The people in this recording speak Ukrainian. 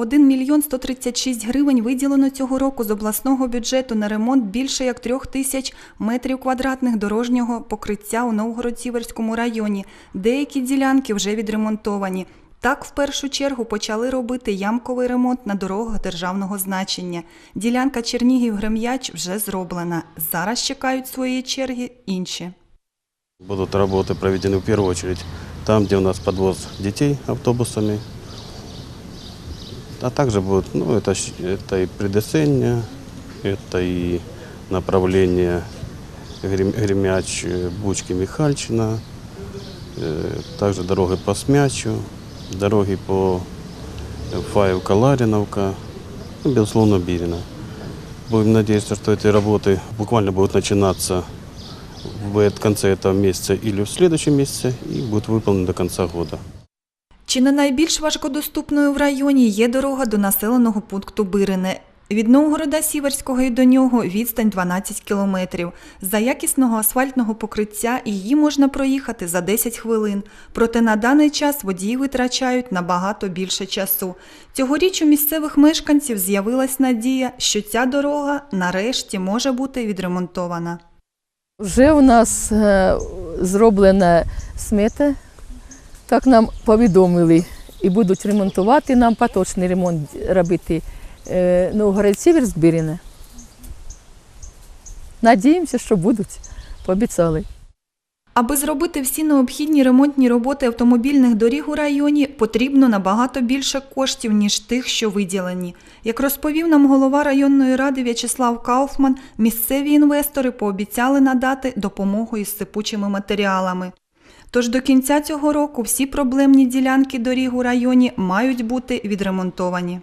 1 мільйон 136 гривень виділено цього року з обласного бюджету на ремонт більше як трьох тисяч метрів квадратних дорожнього покриття у Новгород-Сіверському районі. Деякі ділянки вже відремонтовані. Так, в першу чергу почали робити ямковий ремонт на дорогах державного значення. Ділянка Чернігів-Грем'яч вже зроблена. Зараз чекають своєї черги інші. Будут работы проведены в первую очередь там, где у нас подвоз детей автобусами. А также будет, ну, это, это и предосеннее, это и направление Грем- Гремяч, э, Бучки, Михальчина, э, также дороги по Смячу, дороги по э, Фаевка, Лариновка, ну, безусловно, Бирина. Будем надеяться, что эти работы буквально будут начинаться в конце этого месяца или в следующем месяце и будут выполнены до конца года. Чи не найбільш важкодоступною в районі є дорога до населеного пункту Бирине. Від Новгорода Сіверського і до нього відстань 12 кілометрів. За якісного асфальтного покриття її можна проїхати за 10 хвилин. Проте на даний час водії витрачають набагато більше часу. Цьогоріч у місцевих мешканців з'явилась надія, що ця дорога нарешті може бути відремонтована. Вже у нас е, зроблена смета, так нам повідомили, і будуть ремонтувати нам поточний ремонт робити е, Новгород Сіверськ Біріне. Надіємося, що будуть, пообіцяли. Аби зробити всі необхідні ремонтні роботи автомобільних доріг у районі, потрібно набагато більше коштів, ніж тих, що виділені. Як розповів нам голова районної ради В'ячеслав Кауфман, місцеві інвестори пообіцяли надати допомогу із сипучими матеріалами. Тож до кінця цього року всі проблемні ділянки доріг у районі мають бути відремонтовані.